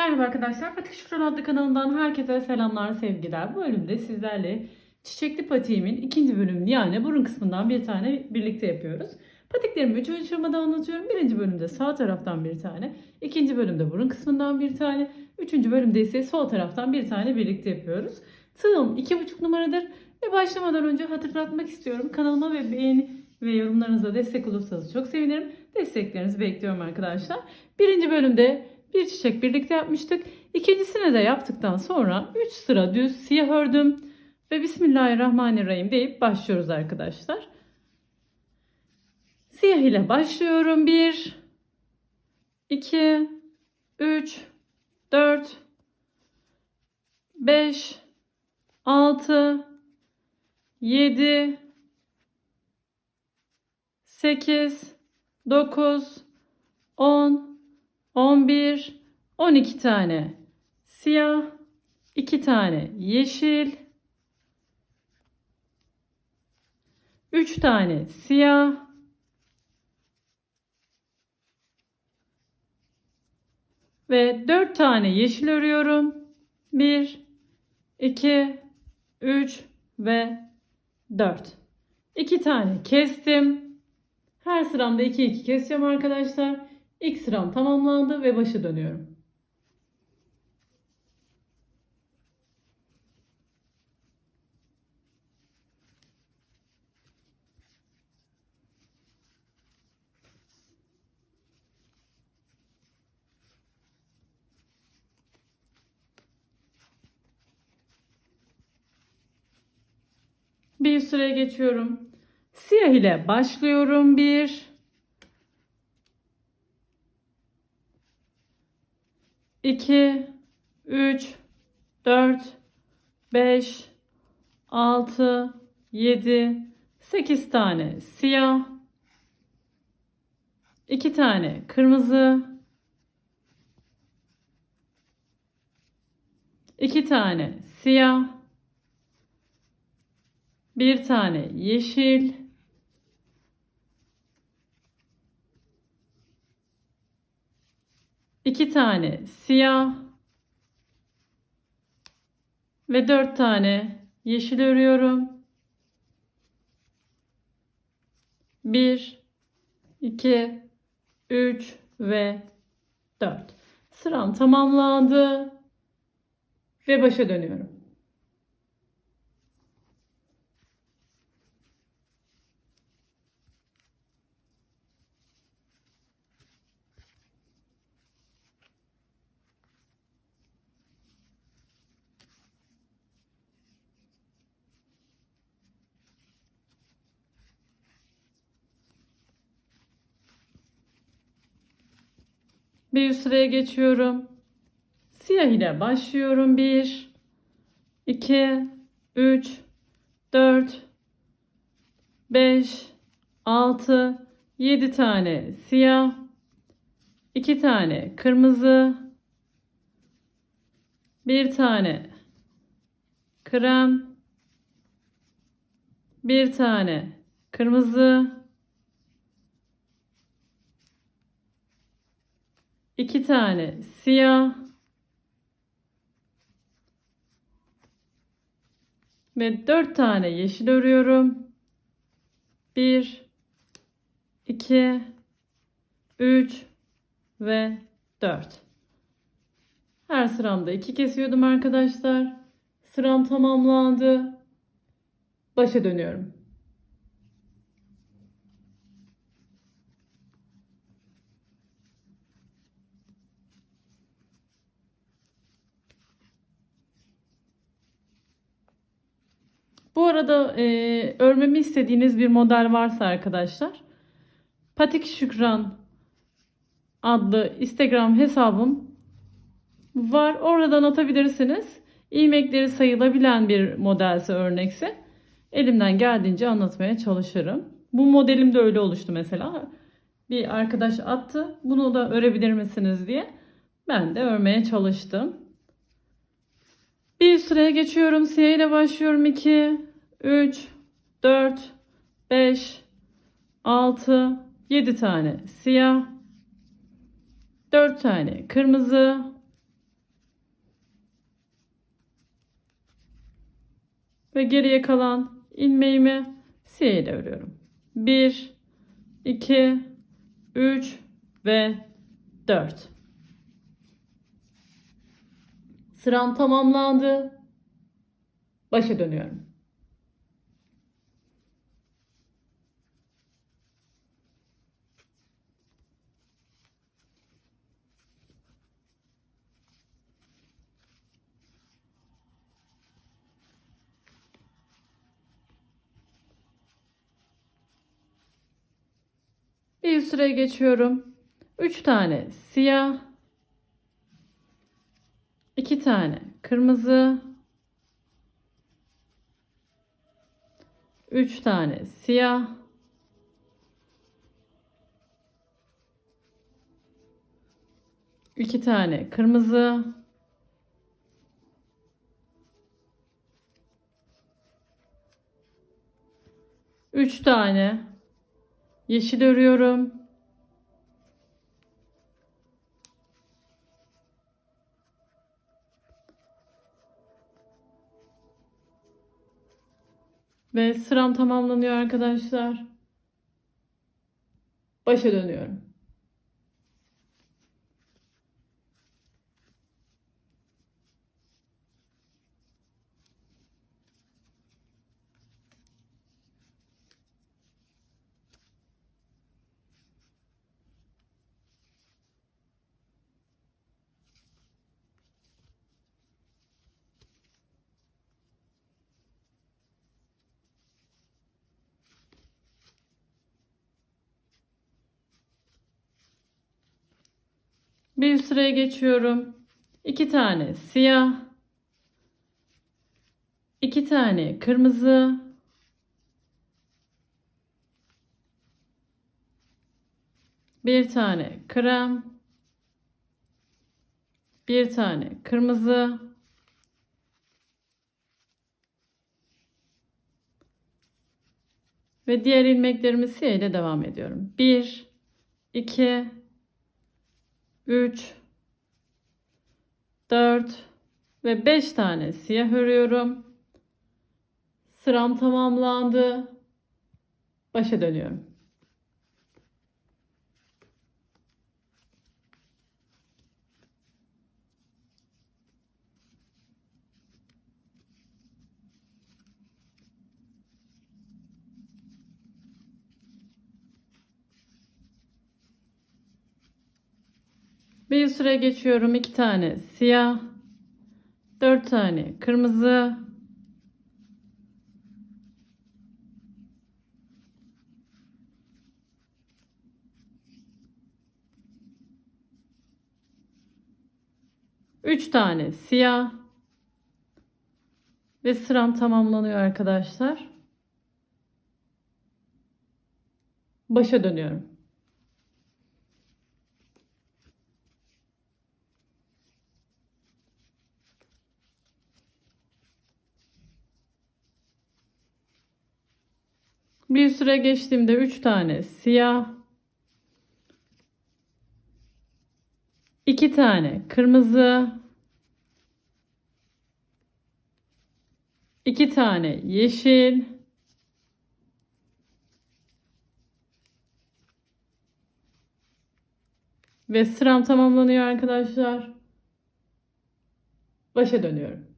Merhaba arkadaşlar. Patik Şükran adlı kanalından herkese selamlar, sevgiler. Bu bölümde sizlerle Çiçekli Patiğimin ikinci bölümünü yani burun kısmından bir tane birlikte yapıyoruz. Patiklerimi üç aşamada anlatıyorum. Birinci bölümde sağ taraftan bir tane, ikinci bölümde burun kısmından bir tane, üçüncü bölümde ise sol taraftan bir tane birlikte yapıyoruz. Tığım iki buçuk numaradır ve başlamadan önce hatırlatmak istiyorum. Kanalıma ve beğeni ve yorumlarınıza destek olursanız çok sevinirim. Desteklerinizi bekliyorum arkadaşlar. Birinci bölümde bir çiçek birlikte yapmıştık. İkincisini de yaptıktan sonra 3 sıra düz siyah ördüm. Ve Bismillahirrahmanirrahim deyip başlıyoruz arkadaşlar. Siyah ile başlıyorum. 1 2 3 4 5 6 7 8 9 10 11 12 tane siyah 2 tane yeşil 3 tane siyah ve 4 tane yeşil örüyorum. 1 2 3 ve 4 2 tane kestim. Her sıramda 2 2 keseceğim arkadaşlar İlk sıram tamamlandı ve başa dönüyorum. Bir süre geçiyorum. Siyah ile başlıyorum. Bir, 2, 3, 4, 5, 6, 7, 8 tane siyah, 2 tane kırmızı, 2 tane siyah, 1 tane yeşil, iki tane siyah ve dört tane yeşil örüyorum. Bir, iki, üç ve dört. Sıram tamamlandı ve başa dönüyorum. Bir üst sıraya geçiyorum. Siyah ile başlıyorum. 1 2 3 4 5 6 7 tane siyah 2 tane kırmızı bir tane krem bir tane kırmızı iki tane siyah ve dört tane yeşil örüyorum. Bir, iki, üç ve dört. Her sıramda iki kesiyordum arkadaşlar. Sıram tamamlandı. Başa dönüyorum. Bu arada e, örmemi istediğiniz bir model varsa arkadaşlar Patik Şükran adlı Instagram hesabım var. Oradan atabilirsiniz. İlmekleri sayılabilen bir modelse örnekse elimden geldiğince anlatmaya çalışırım. Bu modelim de öyle oluştu mesela. Bir arkadaş attı. Bunu da örebilir misiniz diye. Ben de örmeye çalıştım. Bir sıraya geçiyorum. Siyah ile başlıyorum. 2, 3, 4, 5, 6, 7 tane siyah, 4 tane kırmızı, ve geriye kalan ilmeğimi siyah ile örüyorum. 1, 2, 3 ve 4. Sıram tamamlandı. Başa dönüyorum. Bir üst sıraya geçiyorum. 3 tane siyah, 2 tane kırmızı, 3 tane siyah, iki tane kırmızı, üç tane yeşil örüyorum. Ve sıram tamamlanıyor arkadaşlar. Başa dönüyorum. Bir sıraya geçiyorum. İki tane siyah. iki tane kırmızı. Bir tane krem. Bir tane kırmızı. Ve diğer ilmeklerimi siyah ile devam ediyorum. 1 2 3 4 ve 5 tane siyah örüyorum. Sıram tamamlandı. Başa dönüyorum. Bir süre geçiyorum. iki tane siyah. Dört tane kırmızı. Üç tane siyah. Ve sıram tamamlanıyor arkadaşlar. Başa dönüyorum. Bir süre geçtiğimde 3 tane siyah, 2 tane kırmızı, 2 tane yeşil, ve sıram tamamlanıyor arkadaşlar. Başa dönüyorum.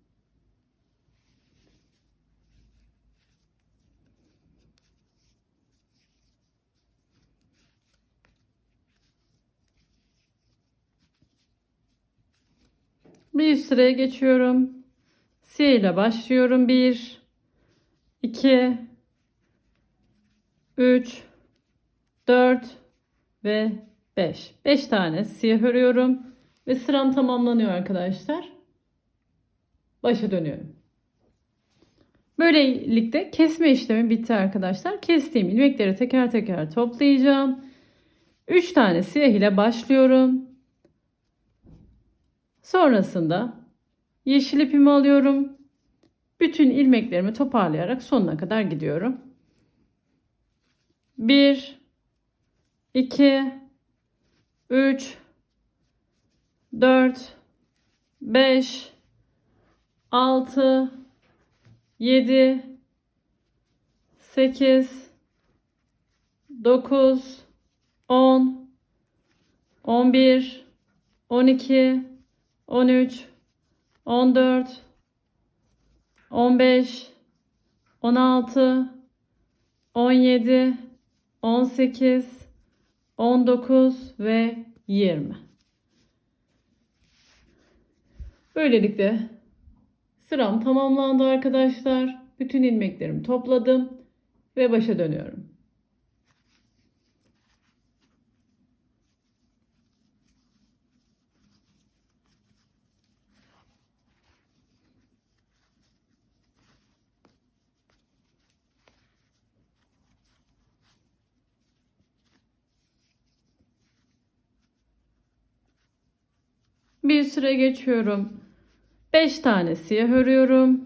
Bir üst sıraya geçiyorum. Siyah ile başlıyorum. 1 2 3 4 ve 5. 5 tane siyah örüyorum ve sıram tamamlanıyor arkadaşlar. Başa dönüyorum. Böylelikle kesme işlemi bitti arkadaşlar. Kestiğim ilmekleri teker teker toplayacağım. 3 tane siyah ile başlıyorum. Sonrasında yeşil ipimi alıyorum. Bütün ilmeklerimi toparlayarak sonuna kadar gidiyorum. 1 2 3 4 5 6 7 8 9 10 11 12 13 14 15 16 17 18 19 ve 20 Böylelikle sıram tamamlandı arkadaşlar. Bütün ilmeklerimi topladım ve başa dönüyorum. Bir süre geçiyorum. 5 tane siyah örüyorum.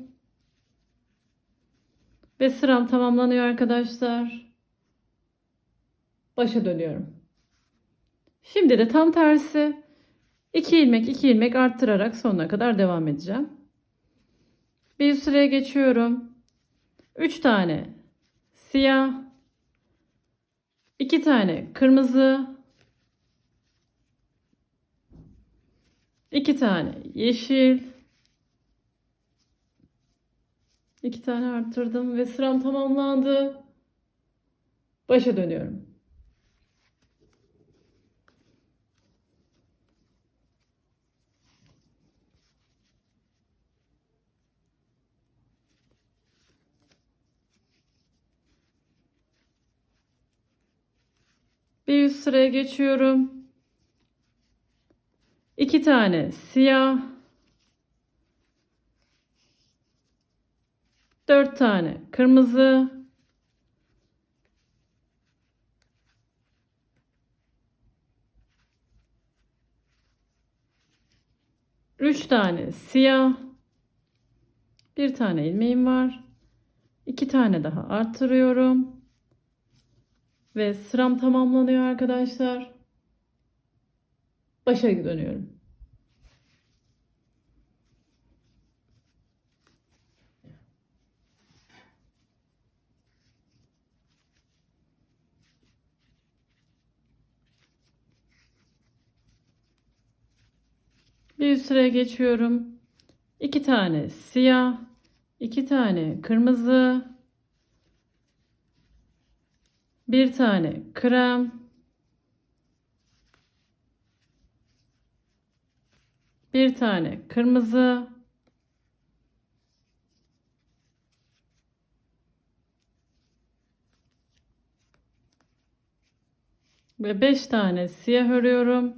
Ve sıram tamamlanıyor arkadaşlar. Başa dönüyorum. Şimdi de tam tersi 2 ilmek 2 ilmek arttırarak sonuna kadar devam edeceğim. Bir sıraya geçiyorum. 3 tane siyah, 2 tane kırmızı, 2 tane yeşil, 2 tane arttırdım ve sıram tamamlandı. Başa dönüyorum. Bir üst sıraya geçiyorum. İki tane siyah. Dört tane kırmızı. Üç tane siyah. Bir tane ilmeğim var. İki tane daha arttırıyorum. Ve sıram tamamlanıyor arkadaşlar. Başa dönüyorum. Bir sıraya geçiyorum. İki tane siyah, iki tane kırmızı, bir tane krem, bir tane kırmızı, ve beş tane siyah örüyorum.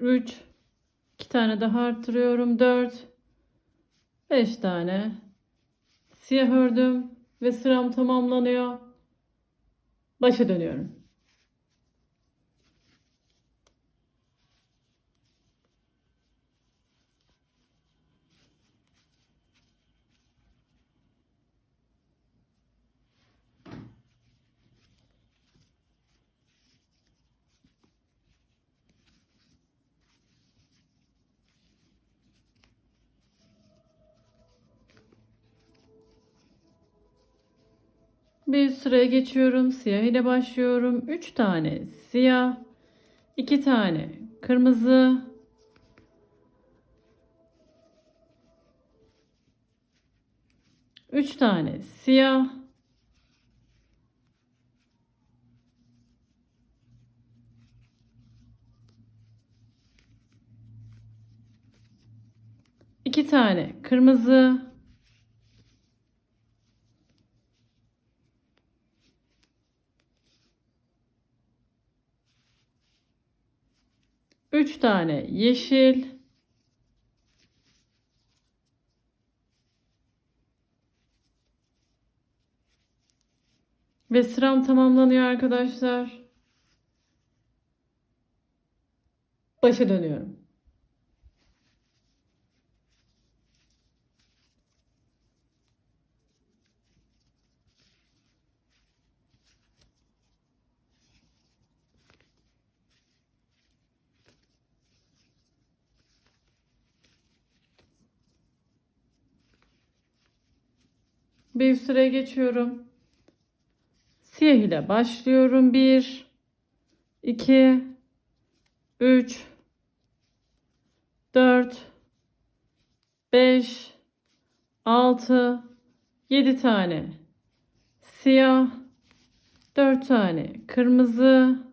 3 2 tane daha arttırıyorum 4 5 tane siyah ördüm ve sıram tamamlanıyor. Başa dönüyorum Bir sıraya geçiyorum. Siyah ile başlıyorum. 3 tane siyah, 2 tane kırmızı, Üç tane siyah, iki tane kırmızı, Üç tane yeşil. Ve sıram tamamlanıyor arkadaşlar. Başa dönüyorum. Bir üst geçiyorum. Siyah ile başlıyorum. 1 2 3 4 5 6 7 tane siyah 4 tane kırmızı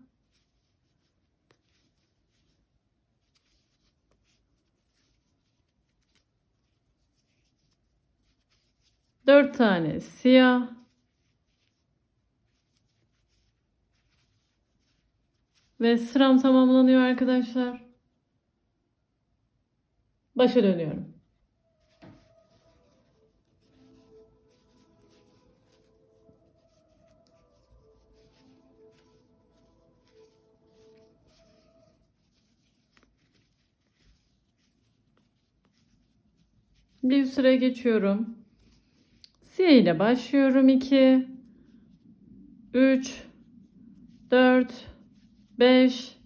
Dört tane siyah ve sıram tamamlanıyor arkadaşlar. Başa dönüyorum. Bir sıraya geçiyorum. Siyah ile başlıyorum. 2 3 4 5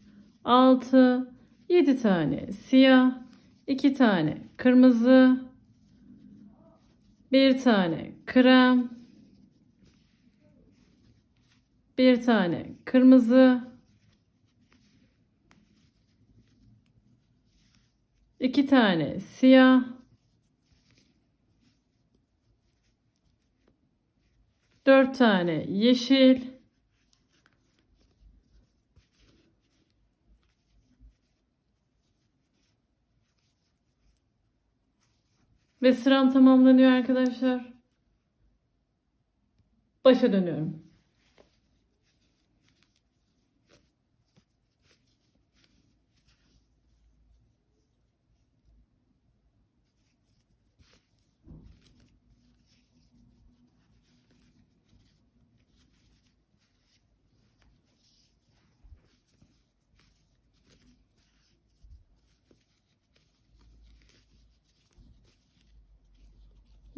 6 7 tane siyah, 2 tane kırmızı, 1 tane krem, 1 tane kırmızı, 2 tane siyah, 4 tane yeşil, Ve sıram tamamlanıyor arkadaşlar. Başa dönüyorum.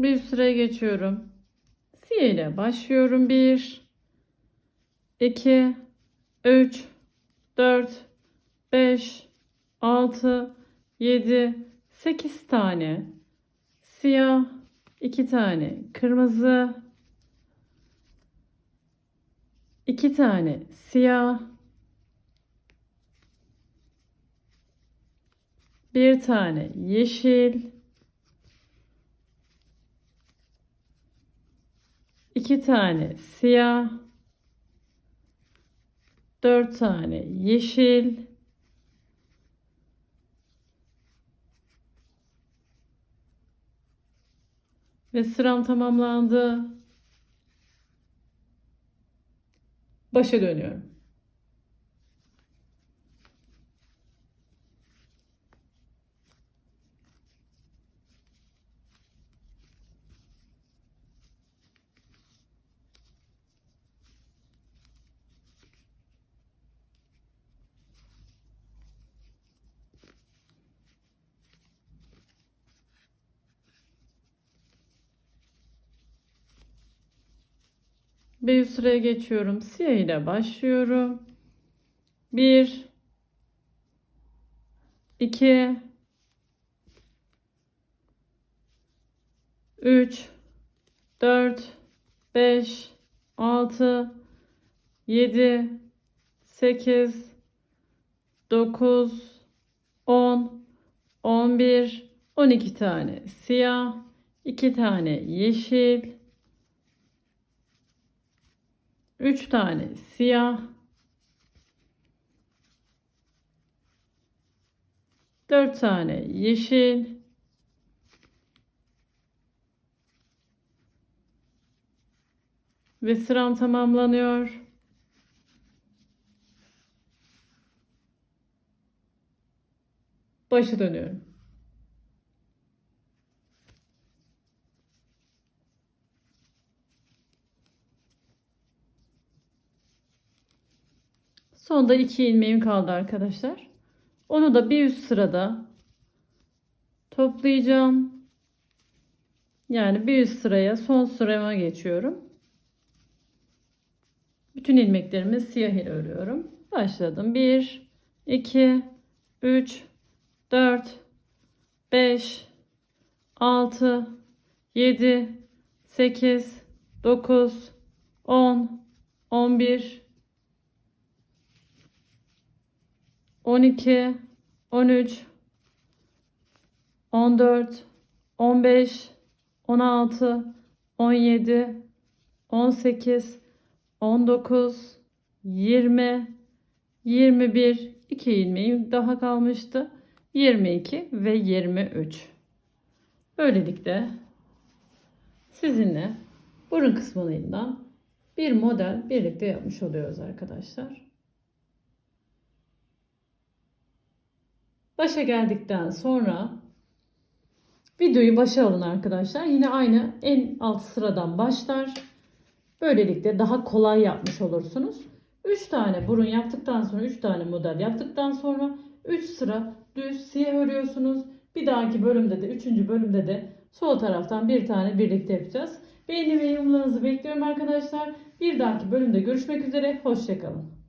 Bir sıraya geçiyorum. Siyah ile başlıyorum. 1 2 3 4 5 6 7 8 tane siyah, 2 tane kırmızı, 2 tane siyah, bir tane yeşil, iki tane siyah, dört tane yeşil, ve sıram tamamlandı. Başa dönüyorum. Bir sıraya geçiyorum. Siyah ile başlıyorum. 1 2 3 4 5 6 7 8 9 10 11 12 tane siyah 2 tane yeşil 3 tane siyah, 4 tane yeşil, ve sıram tamamlanıyor. Başı dönüyorum. Sonda iki ilmeğim kaldı arkadaşlar. Onu da bir üst sırada toplayacağım. Yani bir üst sıraya son sırama geçiyorum. Bütün ilmeklerimi siyah ile örüyorum. Başladım. 1 2 3 4 5 6 7 8, 9, 10, 11, 12, 13, 14, 15, 16, 17, 18, 19, 20, 21, 2 ilmeğim daha kalmıştı. 22 ve 23. Böylelikle sizinle burun kısmından bir model birlikte yapmış oluyoruz arkadaşlar. Başa geldikten sonra videoyu başa alın arkadaşlar. Yine aynı en alt sıradan başlar. Böylelikle daha kolay yapmış olursunuz. 3 tane burun yaptıktan sonra 3 tane model yaptıktan sonra 3 sıra düz siyah örüyorsunuz. Bir dahaki bölümde de 3. bölümde de sol taraftan bir tane birlikte yapacağız. Beğeni ve yorumlarınızı bekliyorum arkadaşlar. Bir dahaki bölümde görüşmek üzere. Hoşçakalın.